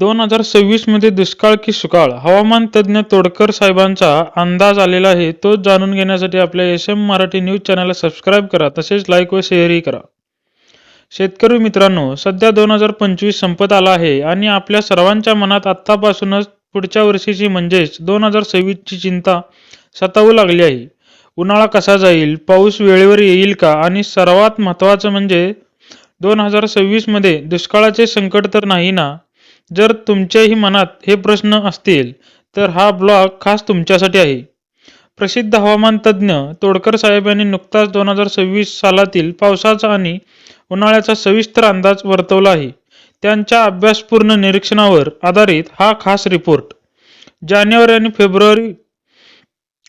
दोन हजार सव्वीसमध्ये दुष्काळ की सुकाळ? हवामान तज्ज्ञ तोडकर साहेबांचा अंदाज आलेला आहे. तो जाणून घेण्यासाठी आपल्या एस एम मराठी न्यूज चॅनलला सबस्क्राईब करा तसेच लाईक व शेअरही करा. शेतकरी मित्रांनो सध्या दोन हजार पंचवीस संपत आला आहे आणि आपल्या सर्वांच्या मनात आत्तापासूनच पुढच्या वर्षीची म्हणजेच दोन हजार सव्वीसची चिंता सतावू लागली आहे. उन्हाळा कसा जाईल? पाऊस वेळेवर येईल का? आणि सर्वात महत्त्वाचं म्हणजे दोन हजार सव्वीसमध्ये दुष्काळाचे संकट तर नाही ना? जर तुमच्याही मनात हे प्रश्न असतील तर हा ब्लॉग खास तुमच्यासाठी आहे. प्रसिद्ध हवामान तज्ज्ञ तोडकर साहेब यांनी नुकताच दोन हजार सव्वीस सालातील पावसाचा आणि उन्हाळ्याचा सविस्तर अंदाज वर्तवला आहे. त्यांच्या अभ्यासपूर्ण निरीक्षणावर आधारित हा खास रिपोर्ट. जानेवारी आणि फेब्रुवारी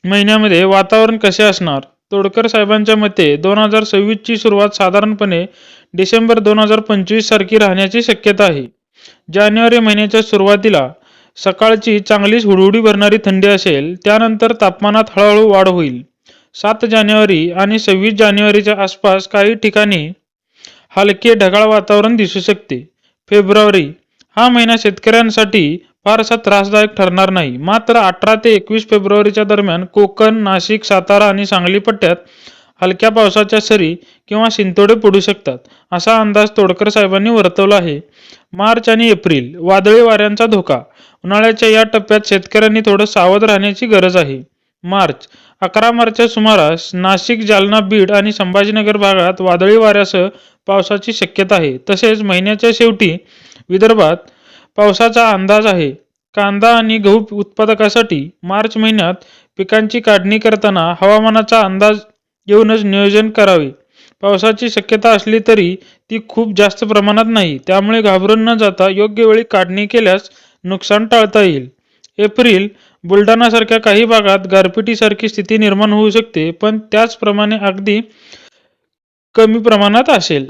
महिन्यामध्ये वातावरण कसे असणार? तोडकर साहेबांच्या मते दोन हजार सव्वीसची सुरुवात साधारणपणे डिसेंबर दोन हजार पंचवीस सारखी राहण्याची शक्यता आहे. जानेवारी महिन्याच्या सुरुवातीला सकाळची चांगलीच हुडहुडी भरणारी थंडी असेल त्यानंतर तापमानात हळूहळू वाढ होईल. सात जानेवारी आणि सव्वीस जानेवारीच्या आसपास काही ठिकाणी हलके ढगाळ वातावरण दिसू शकते. फेब्रुवारी हा महिना शेतकऱ्यांसाठी फारसा त्रासदायक ठरणार नाही. मात्र अठरा ते एकवीस फेब्रुवारीच्या दरम्यान कोकण नाशिक सातारा आणि सांगली पट्ट्यात हलक्या पावसाच्या सरी किंवा शिंतोडे पडू शकतात असा अंदाज तोडकर साहेबांनी वर्तवला आहे. मार्च आणि एप्रिल वादळी वाऱ्यांचा धोका उन्हाळ्याच्या या टप्प्यात शेतकऱ्यांनी थोडं सावध राहण्याची गरज आहे. मार्च अकरा मार्चच्या सुमारास नाशिक जालना बीड आणि संभाजीनगर भागात वादळी वाऱ्यासह पावसाची शक्यता आहे. तसेच महिन्याच्या शेवटी विदर्भात पावसाचा अंदाज आहे. कांदा आणि गहू उत्पादकासाठी मार्च महिन्यात पिकांची काढणी करताना हवामानाचा अंदाज घेऊनच नियोजन करावे. पावसाची शक्यता असली तरी ती खूप जास्त प्रमाणात नाही. त्यामुळे घाबरून न जाता योग्य वेळी काढणी केल्यास नुकसान टाळता येईल. एप्रिल बुलढाणासारख्या काही भागात गारपिटीसारखी स्थिती निर्माण होऊ शकते पण त्याचप्रमाणे अगदी कमी प्रमाणात असेल.